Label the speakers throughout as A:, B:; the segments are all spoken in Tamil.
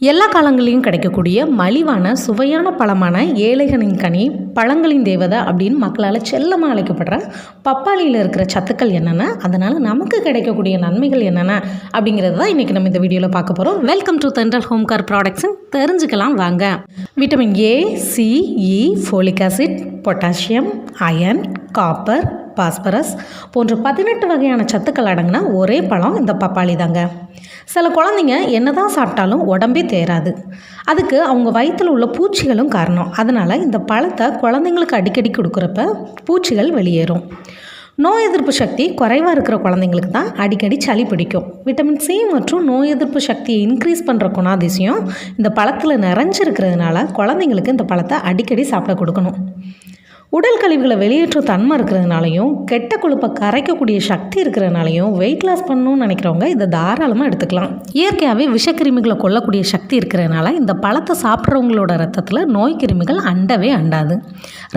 A: எல்லா காலங்களிலும் கிடைக்கக்கூடிய மலிவான சுவையான பழமான ஏழைகளின் கனி பழங்களின் தேவதை அப்படின்னு மக்களால் செல்லமாக அழைக்கப்படுற பப்பாளியில் இருக்கிற சத்துக்கள் என்னென்ன? அதனால் நமக்கு கிடைக்கக்கூடிய நன்மைகள் என்னென்ன? அப்படிங்கிறது தான் இன்றைக்கி நம்ம இந்த வீடியோவில் பார்க்க போகிறோம் welcome to Thendral home care ப்ராடக்ட்ஸும் தெரிஞ்சுக்கலாம் வாங்க. Vitamin A C E folic acid potassium iron copper phosphorus போன்ற பதினெட்டு வகையான சத்துக்கள் அடங்கின ஒரே பழம் இந்த பப்பாளி தாங்க. சில குழந்தைங்க என்ன தான் சாப்பிட்டாலும் உடம்பே தேராது அதுக்கு அவங்க வயிற்றில் உள்ள பூச்சிகளும் காரணம். அதனால் இந்த பழத்தை குழந்தைங்களுக்கு அடிக்கடி கொடுக்குறப்ப பூச்சிகள் வெளியேறும். நோய் எதிர்ப்பு சக்தி குறைவாக இருக்கிற குழந்தைங்களுக்கு தான் அடிக்கடி சளி பிடிக்கும். விட்டமின் சி மற்றும் நோய் எதிர்ப்பு சக்தியை இன்க்ரீஸ் பண்ணுற குணாதிசயம் இந்த பழத்தில் நிறைஞ்சிருக்கிறதுனால குழந்தைங்களுக்கு இந்த பழத்தை அடிக்கடி சாப்பிட கொடுக்கணும். உடல் கழிவுகளை வெளியேற்றும் தன்மை இருக்கிறதுனாலையும் கெட்ட கொழுப்பை கரைக்கக்கூடிய சக்தி இருக்கிறதுனாலையும் வெயிட் லாஸ் பண்ணணும்னு நினைக்கிறவங்க இதை தாராளமாக எடுத்துக்கலாம். இயற்கையாகவே விஷக்கிருமிகளை கொல்லக்கூடிய சக்தி இருக்கிறதுனால இந்த பழத்தை சாப்பிட்றவங்களோட ரத்தத்தில் நோய் கிருமிகள் அண்டவே அண்டாது.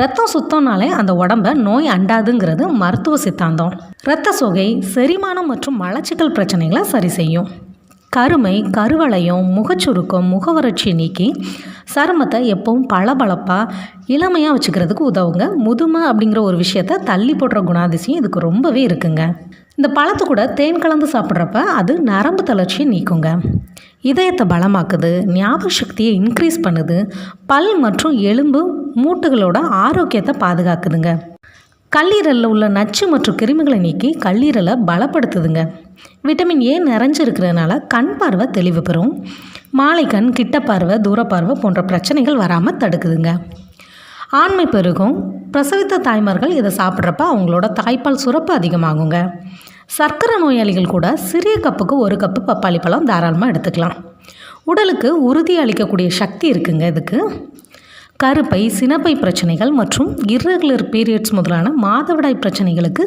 A: ரத்தம் சுத்தம்னாலே அந்த உடம்ப நோய் அண்டாதுங்கிறது மருத்துவ சித்தாந்தம். இரத்த சோகை செரிமானம் மற்றும் மலச்சிக்கல் பிரச்சனைகளை சரி செய்யும். கருமை கருவளையம் முகச்சுருக்கம் முகவறட்சி நீக்கி சருமத்தை எப்பவும் பளபளப்பாக இளமையாக வச்சுக்கிறதுக்கு உதவுங்க. முதுமை அப்படிங்கிற ஒரு விஷயத்த தள்ளி போடுற குணாதிசயம் இதுக்கு ரொம்பவே இருக்குங்க. இந்த பழத்து கூட தேன் கலந்து சாப்பிட்றப்ப அது நரம்பு தளர்ச்சியை நீக்குங்க. இதயத்தை பலமாக்குது ஞாபக சக்தியை இன்க்ரீஸ் பண்ணுது பல் மற்றும் எலும்பு மூட்டுகளோட ஆரோக்கியத்தை பாதுகாக்குதுங்க. கல்லீரலில் உள்ள நச்சு மற்றும் கிருமிகளை நீக்கி கல்லீரலை பலப்படுத்துதுங்க. விட்டமின் ஏ நிறைஞ்சிருக்கிறதுனால கண் பார்வை தெளிவு பெறும். மாலை கண் கிட்ட பார்வை தூரப்பார்வை போன்ற பிரச்சனைகள் வராமல் தடுக்குதுங்க. ஆண்மை பெருகும். பிரசவித்த தாய்மார்கள் இதை சாப்பிட்றப்ப அவங்களோட தாய்ப்பால் சுரப்பு அதிகமாகுங்க. சர்க்கரை நோயாளிகள் கூட சிறிய கப்புக்கு ஒரு கப்பு பப்பாளி பழம் தாராளமாக எடுத்துக்கலாம். உடலுக்கு உறுதி அளிக்கக்கூடிய சக்தி இருக்குங்க இதுக்கு. கருப்பை சினப்பை பிரச்சனைகள் மற்றும் இர்ரெகுலர் பீரியட்ஸ் முதலான மாதவிடாய் பிரச்சனைகளுக்கு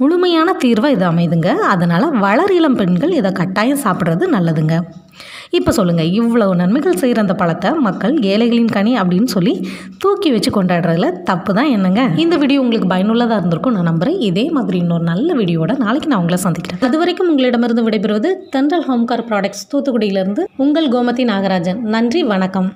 A: முழுமையான தீர்வாக இது அமைதுங்க. அதனால் வளர் இளம் பெண்கள் இதை கட்டாயம் சாப்பிட்றது நல்லதுங்க. இப்போ சொல்லுங்கள் இவ்வளவு நன்மைகள் செய்கிற அந்த பழத்தை மக்கள் ஏழைகளின் கனி அப்படின்னு சொல்லி தூக்கி வச்சு கொண்டாடுறதுல தப்பு தான் என்னங்க? இந்த வீடியோ உங்களுக்கு பயனுள்ளதாக இருந்திருக்கும் நான் நம்புகிறேன் இதே மாதிரி இன்னொரு நல்ல வீடியோட நாளைக்கு நான் உங்களை சந்திக்கிறேன். அது வரைக்கும் உங்களிடமிருந்து விடைபெறுவது தென்றல் ஹோம்கார் ப்ராடக்ட்ஸ் தூத்துக்குடியிலிருந்து உங்கள் கோமதி நாகராஜன். நன்றி வணக்கம்.